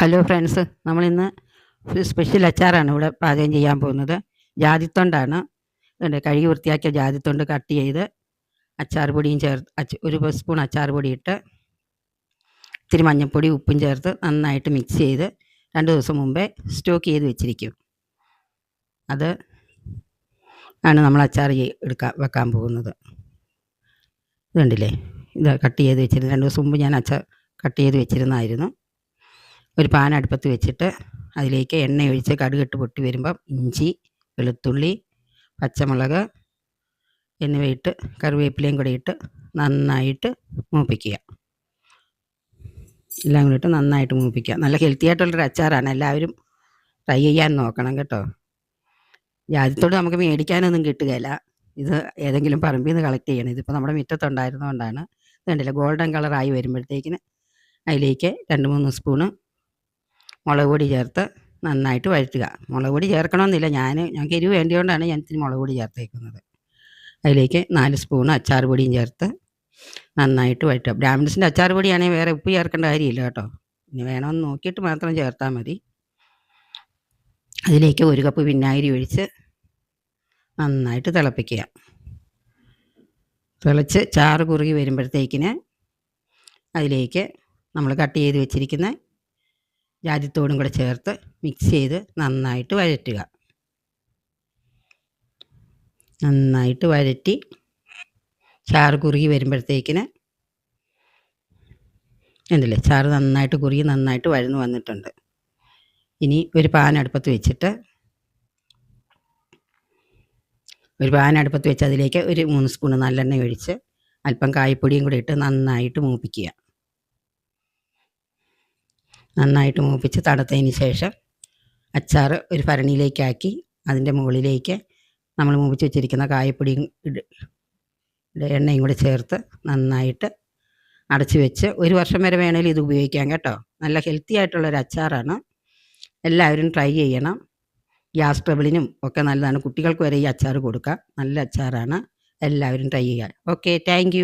Hello friends നമ്മളിന്ന് special അച്ചാറാണ് ഇവിടെ പാചകം ചെയ്യാൻ പോകുന്നത്. ജാതിത്തൊണ്ടാണ്. ഇതുണ്ട് കഴുകി വൃത്തിയാക്കിയ ജാതിത്തൊണ്ട് കട്ട് ചെയ്ത് അച്ചാർ പൊടിയും ചേർത്ത് ഒരു സ്പൂൺ അച്ചാർ പൊടി ഇട്ട് ഇത്തിരി മഞ്ഞൾപ്പൊടി ഉപ്പും ചേർത്ത് നന്നായിട്ട് മിക്സ് ചെയ്ത് രണ്ട് ദിവസം മുമ്പേ സ്റ്റോക്ക് ചെയ്ത് വെച്ചിരിക്കും. അത് ആണ് നമ്മൾ അച്ചാർ എടുക്കാൻ വെക്കാൻ പോകുന്നത്. ഇതുണ്ടല്ലേ? ഇത് കട്ട് ചെയ്ത് വെച്ചിരുന്നു രണ്ട് ദിവസം മുമ്പ് ഞാൻ അച്ചാർ കട്ട് ചെയ്ത് വെച്ചിരുന്നായിരുന്നു ഒരു പാൻ അടുപ്പത്ത് വെച്ചിട്ട് അതിലേക്ക് എണ്ണ ഒഴിച്ച് കടുകിട്ട് പൊട്ടി വരുമ്പം ഇഞ്ചി വെളുത്തുള്ളി പച്ചമുളക് എന്നിവ ഇട്ട് കറിവേപ്പിലയും കൂടെ ഇട്ട് നന്നായിട്ട് മൂപ്പിക്കുക. എല്ലാം കൂടി ഇട്ട് നന്നായിട്ട് മൂപ്പിക്കുക. നല്ല ഹെൽത്തി ആയിട്ടുള്ളൊരു അച്ചാറാണ്. എല്ലാവരും ട്രൈ ചെയ്യാൻ നോക്കണം കേട്ടോ. ജാതിത്തോട് നമുക്ക് മേടിക്കാനൊന്നും കിട്ടുകയില്ല. ഇത് ഏതെങ്കിലും പറമ്പിൽ നിന്ന് കളക്ട് ചെയ്യണം. ഇതിപ്പോൾ നമ്മുടെ മുറ്റത്തുണ്ടായിരുന്നതുകൊണ്ടാണ്. കണ്ടില്ല ഗോൾഡൻ കളറായി വരുമ്പോഴത്തേക്കിന് അതിലേക്ക് രണ്ട് മൂന്ന് സ്പൂണ് മുളക് പൊടി ചേർത്ത് നന്നായിട്ട് വഴറ്റുക. മുളക് പൊടി ചേർക്കണമെന്നില്ല. ഞാൻ ഞങ്ങൾക്ക് എരിവ് വേണ്ടിയോണ്ടാണ് ഞാൻ ഇത്തിരി മുളക് പൊടി ചേർത്തേക്കുന്നത്. അതിലേക്ക് നാല് സ്പൂൺ അച്ചാർ പൊടിയും ചേർത്ത് നന്നായിട്ട് വഴറ്റുക. ബ്രാഹ്മിൻസിന്റെ അച്ചാർ പൊടിയാണെങ്കിൽ വേറെ ഉപ്പ് ചേർക്കേണ്ട കാര്യമില്ല കേട്ടോ. ഇനി വേണമെന്ന് നോക്കിയിട്ട് മാത്രം ചേർത്താൽ മതി. അതിലേക്ക് ഒരു കപ്പ് വിനാഗിരി ഒഴിച്ച് നന്നായിട്ട് തിളപ്പിക്കുക. തിളച്ച് ചാറ് കുറുകി വരുമ്പോഴത്തേക്കിന് അതിലേക്ക് നമ്മൾ കട്ട് ചെയ്ത് വെച്ചിരിക്കുന്ന ജാതിത്തോടും കൂടെ ചേർത്ത് മിക്സ് ചെയ്ത് നന്നായിട്ട് വഴറ്റുക. നന്നായിട്ട് വഴറ്റി ചാറ് കുറുകി വരുമ്പോഴത്തേക്കിന് ഉണ്ടല്ലേ ചാറ് നന്നായിട്ട് കുറുകി നന്നായിട്ട് വഴന്നു വന്നിട്ടുണ്ട്. ഇനി ഒരു പാൻ അടുപ്പത്ത് വെച്ചിട്ട് ഒരു പാൻ അടുപ്പത്ത് വെച്ച് അതിലേക്ക് ഒരു മൂന്ന് സ്പൂൺ നല്ലെണ്ണ ഒഴിച്ച് അല്പം കായപ്പൊടിയും കൂടി ഇട്ട് നന്നായിട്ട് മൂപ്പിക്കുക. നന്നായിട്ട് മൂപ്പിച്ച് തണുത്തതിന് ശേഷം അച്ചാർ ഒരു ഭരണിയിലേക്കാക്കി അതിന്റെ മുകളിലേക്ക് നമ്മൾ മൂപ്പിച്ച് വെച്ചിരിക്കുന്ന കായപ്പൊടിയും എണ്ണയും കൂടി ചേർത്ത് നന്നായിട്ട് അടച്ച് വെച്ച് ഒരു വർഷം വരെ വേണമെങ്കിൽ ഇത് ഉപയോഗിക്കാം കേട്ടോ. നല്ല ഹെൽത്തി ആയിട്ടുള്ളൊരു അച്ചാറാണ്. എല്ലാവരും ട്രൈ ചെയ്യണം. ഗ്യാസ് ട്രബിളിനും ഒക്കെ നല്ലതാണ്. കുട്ടികൾക്ക് വരെ ഈ അച്ചാർ കൊടുക്കാം. നല്ല അച്ചാറാണ്. എല്ലാവരും ട്രൈ ചെയ്യുക. Okay thank